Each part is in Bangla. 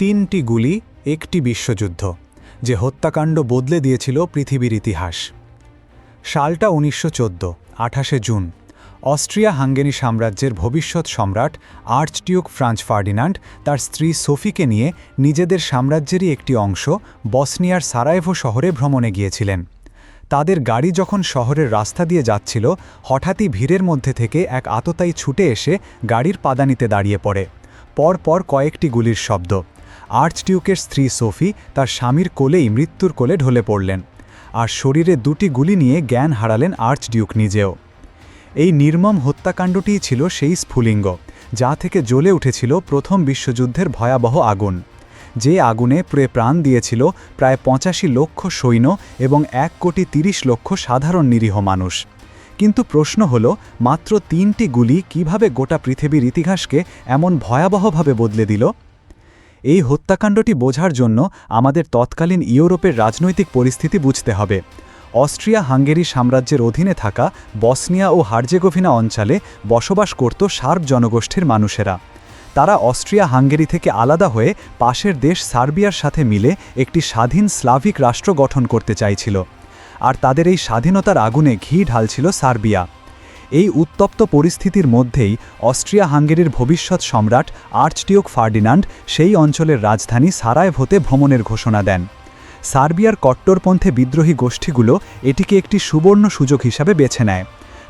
তিনটি গুলি, একটি বিশ্বযুদ্ধ, যে হত্যাকাণ্ড বদলে দিয়েছিল পৃথিবীর ইতিহাস। সালটা উনিশশো চোদ্দ, আঠাশে জুন অস্ট্রিয়া হাঙ্গেরি সাম্রাজ্যের ভবিষ্যৎ সম্রাট আর্চটিউক ফ্রান্স ফার্ডিনান্ড তার স্ত্রী সোফিকে নিয়ে নিজেদের সাম্রাজ্যেরই একটি অংশ বসনিয়ার সারায়েভো শহরে ভ্রমণে গিয়েছিলেন। তাদের গাড়ি যখন শহরের রাস্তা দিয়ে যাচ্ছিল, হঠাৎই ভিড়ের মধ্যে থেকে এক আততায়ী ছুটে এসে গাড়ির পাদানিতে দাঁড়িয়ে পড়ে। পর পর কয়েকটি গুলির শব্দ আর্চডিউকের স্ত্রী সোফি তার স্বামীর কোলেই মৃত্যুর কোলে ঢলে পড়লেন আর শরীরে দুটি গুলি নিয়ে জ্ঞান হারালেন আর্চডিউক নিজেও। এই নির্মম হত্যাকাণ্ডটিই ছিল সেই স্ফুলিঙ্গ, যা থেকে জ্বলে উঠেছিল প্রথম বিশ্বযুদ্ধের ভয়াবহ আগুন, যে আগুনে প্রে প্রাণ দিয়েছিল প্রায় পঁচাশি লক্ষ সৈন্য এবং এক কোটি তিরিশ লক্ষ সাধারণ নিরীহ মানুষ। কিন্তু প্রশ্ন হল, মাত্র তিনটি গুলি কীভাবে গোটা পৃথিবীর ইতিহাসকে এমন ভয়াবহভাবে বদলে দিল? এই হত্যাকাণ্ডটি বোঝার জন্য আমাদের তৎকালীন ইউরোপের রাজনৈতিক পরিস্থিতি বুঝতে হবে। অস্ট্রিয়া হাঙ্গেরি সাম্রাজ্যের অধীনে থাকা বসনিয়া ও হার্জেগোভিনা অঞ্চলে বসবাস করত সার্ব জনগোষ্ঠীর মানুষেরা। তারা অস্ট্রিয়া হাঙ্গেরি থেকে আলাদা হয়ে পাশের দেশ সার্বিয়ার সাথে মিলে একটি স্বাধীন স্লাভিক রাষ্ট্র গঠন করতে চাইছিল। আর তাদের এই স্বাধীনতার আগুনে ঘি ঢালছিল সার্বিয়া। এই উত্তপ্ত পরিস্থিতির মধ্যেই অস্ট্রিয়া হাঙ্গেরির ভবিষ্যৎ সম্রাট আর্চডিউক ফার্ডিনান্ড সেই অঞ্চলের রাজধানী সারায়েভোতে ভ্রমণের ঘোষণা দেন। সার্বিয়ার কট্টরপন্থে বিদ্রোহী গোষ্ঠীগুলো এটিকে একটি সুবর্ণ সুযোগ হিসাবে বেছে নেয়।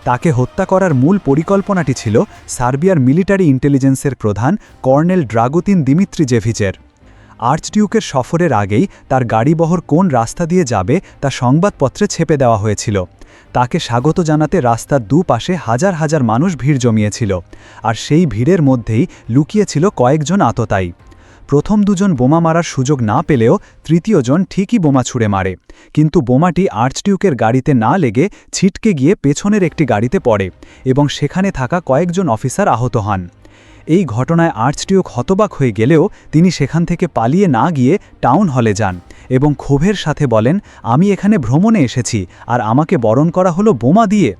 তাকে হত্যা করার মূল পরিকল্পনাটি ছিল সার্বিয়ার মিলিটারি ইন্টেলিজেন্সের প্রধান কর্নেল ড্রাগুতিন দিমিত্রি জেভিচের আর্চডিউকের সফরের আগেই তার গাড়িবহর কোন রাস্তা দিয়ে যাবে তা সংবাদপত্রে ছেপে দেওয়া হয়েছিল। তাকে স্বাগত জানাতে রাস্তার দুপাশে হাজার হাজার মানুষ ভিড় জমিয়েছিল, আর সেই ভিড়ের মধ্যেই লুকিয়েছিল কয়েকজন আততায়ী। প্রথম দুজন বোমা মারার সুযোগ না পেলেও তৃতীয়জন ঠিকই বোমা ছুঁড়ে মারে, কিন্তু বোমাটি আর্চডিউকের গাড়িতে না লেগে ছিটকে গিয়ে পেছনের একটি গাড়িতে পড়ে এবং সেখানে থাকা কয়েকজন অফিসার আহত হন। এই ঘটনায় আর্চডিউক হতবাক হয়ে গেলেও তিনি সেখান থেকে পালিয়ে না গিয়ে টাউন হলে যান এবং ক্ষোভের সাথে বলেন, আমি এখানে ভ্রমণে এসেছি আর আমাকে বরণ করা হলো বোমা দিয়ে।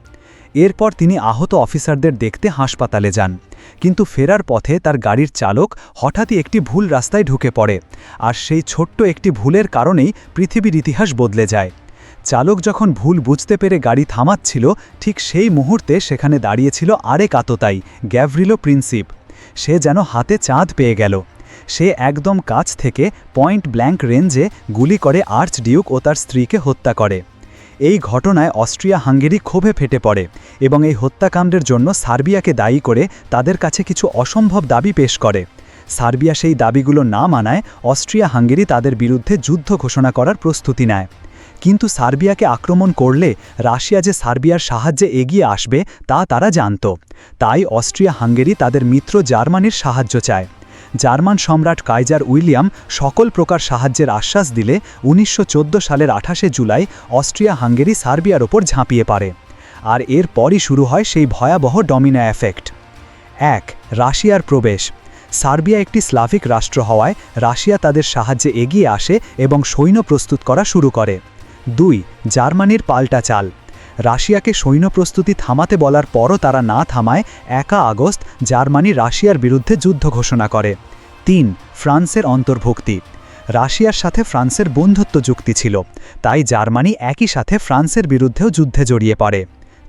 এরপর তিনি আহত অফিসারদের দেখতে হাসপাতালে যান। কিন্তু ফেরার পথে তার গাড়ির চালক হঠাৎই একটি ভুল রাস্তায় ঢুকে পড়ে আর সেই ছোট্ট একটি ভুলের কারণেই পৃথিবীর ইতিহাস বদলে যায়। চালক যখন ভুল বুঝতে পেরে গাড়ি থামাচ্ছিল, ঠিক সেই মুহূর্তে সেখানে দাঁড়িয়েছিল আরেক আততাই গ্যাভরিলো প্রিন্সিপ। সে যেন হাতে চাঁদ পেয়ে গেল। সে একদম কাছ থেকে পয়েন্ট ব্ল্যাঙ্ক রেঞ্জে গুলি করে আর্চ ডিউক ও তার স্ত্রীকে হত্যা করে। এই ঘটনায় অস্ট্রিয়া হাঙ্গেরি ক্ষোভে ফেটে পড়ে এবং এই হত্যাকাণ্ডের জন্য সার্বিয়াকে দায়ী করে তাদের কাছে কিছু অসম্ভব দাবি পেশ করে। সার্বিয়া সেই দাবিগুলো না মানায় অস্ট্রিয়া হাঙ্গেরি তাদের বিরুদ্ধে যুদ্ধ ঘোষণা করার প্রস্তুতি নেয়। কিন্তু সার্বিয়াকে আক্রমণ করলে রাশিয়া যে সার্বিয়ার সাহায্যে এগিয়ে আসবে তা তারা জানত। তাই অস্ট্রিয়া হাঙ্গেরি তাদের মিত্র জার্মানির সাহায্য চায়। জার্মান সম্রাট কাইজার উইলিয়াম সকল প্রকার সাহায্যের আশ্বাস দিলে উনিশশো চোদ্দ সালের আঠাশে জুলাই অস্ট্রিয়া হাঙ্গেরি সার্বিয়ার ওপর ঝাঁপিয়ে পারে আর এর পরই শুরু হয় সেই ভয়াবহ ডমিনা এফেক্ট। এক, রাশিয়ার প্রবেশ। সার্বিয়া একটি স্লাভিক রাষ্ট্র হওয়ায় রাশিয়া তাদের সাহায্যে এগিয়ে আসে এবং সৈন্য প্রস্তুত করা শুরু করে। দুই, জার্মানির পাল্টা চাল। রাশিয়াকে সৈন্য প্রস্তুতি থামাতে বলার পরও তারা না থামায় একা আগস্ট, জার্মানি রাশিয়ার বিরুদ্ধে যুদ্ধ ঘোষণা করে। তিন, ফ্রান্সের অন্তর্ভুক্তি। রাশিয়ার সাথে ফ্রান্সের বন্ধুত্ব চুক্তি ছিল, তাই জার্মানি একই সাথে ফ্রান্সের বিরুদ্ধেও যুদ্ধে জড়িয়ে পড়ে।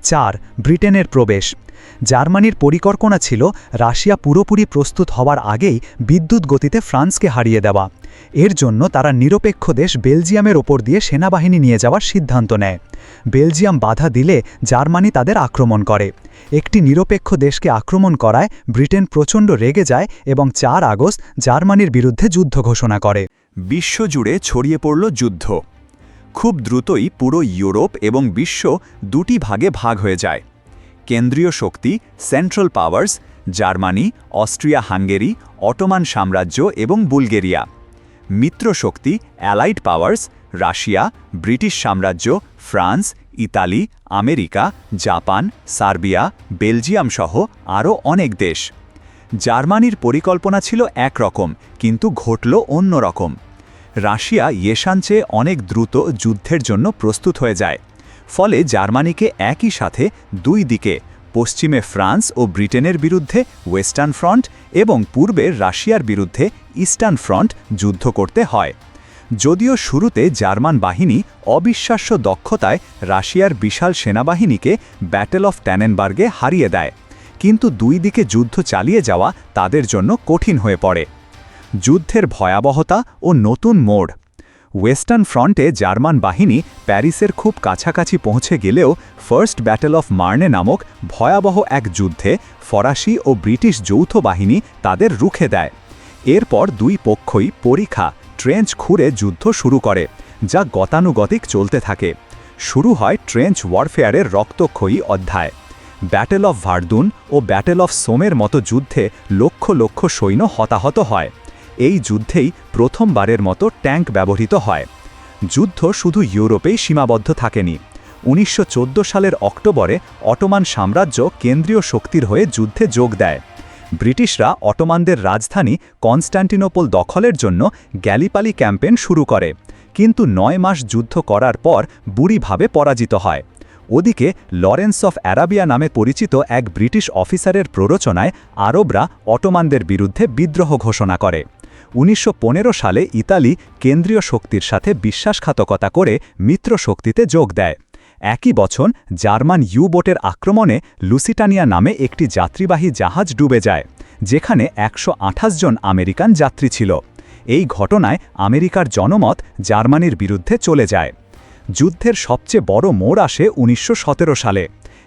চার, ব্রিটেনের প্রবেশ। জার্মানির পরিকল্পনা ছিল, রাশিয়া পুরোপুরি প্রস্তুত হওয়ার আগেই বিদ্যুৎ গতিতে ফ্রান্সকে হারিয়ে দেওয়া। এর জন্য তারা নিরপেক্ষ দেশ বেলজিয়ামের ওপর দিয়ে সেনাবাহিনী নিয়ে যাওয়ার সিদ্ধান্ত নেয়। বেলজিয়াম বাধা দিলে জার্মানি তাদের আক্রমণ করে। একটি নিরপেক্ষ দেশকে আক্রমণ করায় ব্রিটেন প্রচণ্ড রেগে যায় এবং চার আগস্ট জার্মানির বিরুদ্ধে যুদ্ধ ঘোষণা করে। বিশ্বজুড়ে ছড়িয়ে পড়ল যুদ্ধ। খুব দ্রুতই পুরো ইউরোপ এবং বিশ্ব দুটি ভাগে ভাগ হয়ে যায়। কেন্দ্রীয় শক্তি central powers, Germany Austria Hungary Ottoman সাম্রাজ্য এবং বুলগেরিয়া। মিত্র শক্তি অ্যালাইড পাওয়ার্স রাশিয়া, ব্রিটিশ সাম্রাজ্য, France, Italy, America, Japan, Serbia, Belgium সহ আরও অনেক দেশ। জার্মানির পরিকল্পনা ছিল একরকম, কিন্তু ঘটল অন্য রকম। রাশিয়া ইয়েশান অনেক দ্রুত যুদ্ধের জন্য প্রস্তুত হয়ে যায়। ফলে জার্মানিকে একই সাথে দুই দিকে, পশ্চিমে ফ্রান্স ও ব্রিটেনের বিরুদ্ধে ওয়েস্টার্ন ফ্রন্ট এবং পূর্বে রাশিয়ার বিরুদ্ধে ইস্টার্ন ফ্রন্ট যুদ্ধ করতে হয়। যদিও শুরুতে জার্মান বাহিনী অবিশ্বাস্য দক্ষতায় রাশিয়ার বিশাল সেনাবাহিনীকে ব্যাটেল অফ ট্যানেনবার্গে হারিয়ে দেয়, কিন্তু দুই দিকে যুদ্ধ চালিয়ে যাওয়া তাদের জন্য কঠিন হয়ে পড়ে। যুদ্ধের ভয়াবহতা ও নতুন মোড়। ওয়েস্টার্ন ফ্রন্টে জার্মান বাহিনী প্যারিসের খুব কাছাকাছি পৌঁছে গেলেও ফার্স্ট ব্যাটেল অফ মার্নে নামক ভয়াবহ এক যুদ্ধে ফরাসি ও ব্রিটিশ যৌথ বাহিনী তাদের রুখে দেয়। এরপর দুই পক্ষই পরীক্ষা, ট্রেঞ্চ খুঁড়ে যুদ্ধ শুরু করে, যা গতানুগতিক চলতে থাকে। শুরু হয় ট্রেঞ্চ ওয়ারফেয়ারের রক্তক্ষয়ী অধ্যায়। ব্যাটেল অফ ভার্দুন ও ব্যাটেল অফ সোমের মতো যুদ্ধে লক্ষ লক্ষ সৈন্য হতাহত হয়। এই যুদ্ধেই প্রথমবারের মতো ট্যাঙ্ক ব্যবহৃত হয়। যুদ্ধ শুধু ইউরোপেই সীমাবদ্ধ থাকেনি। উনিশশো চোদ্দ সালের অক্টোবরে অটোমান সাম্রাজ্য কেন্দ্রীয় শক্তির হয়ে যুদ্ধে যোগ দেয়। ব্রিটিশরা অটোমানদের রাজধানী কনস্ট্যান্টিনোপল দখলের জন্য গ্যালিপালি ক্যাম্পেন শুরু করে। কিন্তু নয় মাস যুদ্ধ করার পর বুড়িভাবে পরাজিত হয়। ওদিকে লরেন্স অফ অ্যারাবিয়া নামে পরিচিত এক ব্রিটিশ অফিসারের প্ররোচনায় আরবরা অটোমানদের বিরুদ্ধে বিদ্রোহ ঘোষণা করে। উনিশশো পনেরো সালে ইতালি কেন্দ্রীয় শক্তির সাথে বিশ্বাসঘাতকতা করে মিত্র শক্তিতে যোগ দেয়। একই বছর জার্মান ইউ বোটের আক্রমণে লুসিটানিয়া নামে একটি যাত্রীবাহী জাহাজ ডুবে যায়, যেখানে একশো আঠাশ জন আমেরিকান যাত্রী ছিল। এই ঘটনায় আমেরিকার জনমত জার্মানির বিরুদ্ধে চলে যায়। যুদ্ধের সবচেয়ে বড় মোড় আসে উনিশশো সতেরো সালে।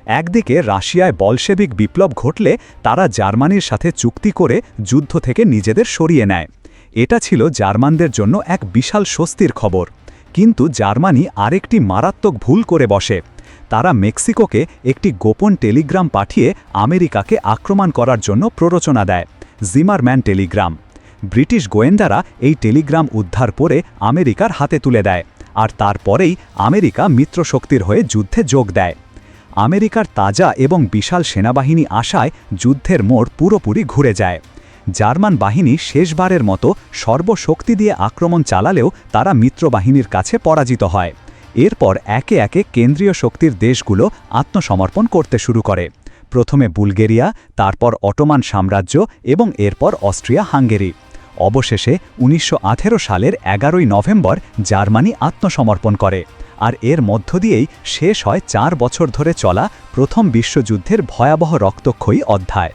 একদিকে রাশিয়ায় বলশেবিক বিপ্লব ঘটলে তারা জার্মানির সাথে চুক্তি করে যুদ্ধ থেকে নিজেদের সরিয়ে নেয়। এটা ছিল জার্মানদের জন্য এক বিশাল স্বস্তির খবর। কিন্তু জার্মানি আরেকটি মারাত্মক ভুল করে বসে। তারা মেক্সিকোকে একটি গোপন টেলিগ্রাম পাঠিয়ে আমেরিকাকে আক্রমণ করার জন্য প্ররোচনা দেয়। Zimmermann Telegram. ব্রিটিশ গোয়েন্দারা এই টেলিগ্রাম উদ্ধার করে আমেরিকার হাতে তুলে দেয়, আর তারপরেই আমেরিকা মিত্রশক্তির হয়ে যুদ্ধে যোগ দেয়। আমেরিকার তাজা এবং বিশাল সেনাবাহিনী আসায় যুদ্ধের মোড় পুরোপুরি ঘুরে যায়। জার্মান বাহিনী শেষবারের মতো সর্বশক্তি দিয়ে আক্রমণ চালালেও তারা মিত্রবাহিনীর কাছে পরাজিত হয়। এরপর একে একে কেন্দ্রীয় শক্তির দেশগুলো আত্মসমর্পণ করতে শুরু করে। প্রথমে বুলগেরিয়া, তারপর অটোমান সাম্রাজ্য এবং এরপর অস্ট্রিয়া হাঙ্গেরি। অবশেষে উনিশশো আঠেরো সালের এগারোই নভেম্বর জার্মানি আত্মসমর্পণ করে আর এর মধ্য দিয়েই শেষ হয় চার বছর ধরে চলা প্রথম বিশ্বযুদ্ধের ভয়াবহ রক্তক্ষয়ী অধ্যায়।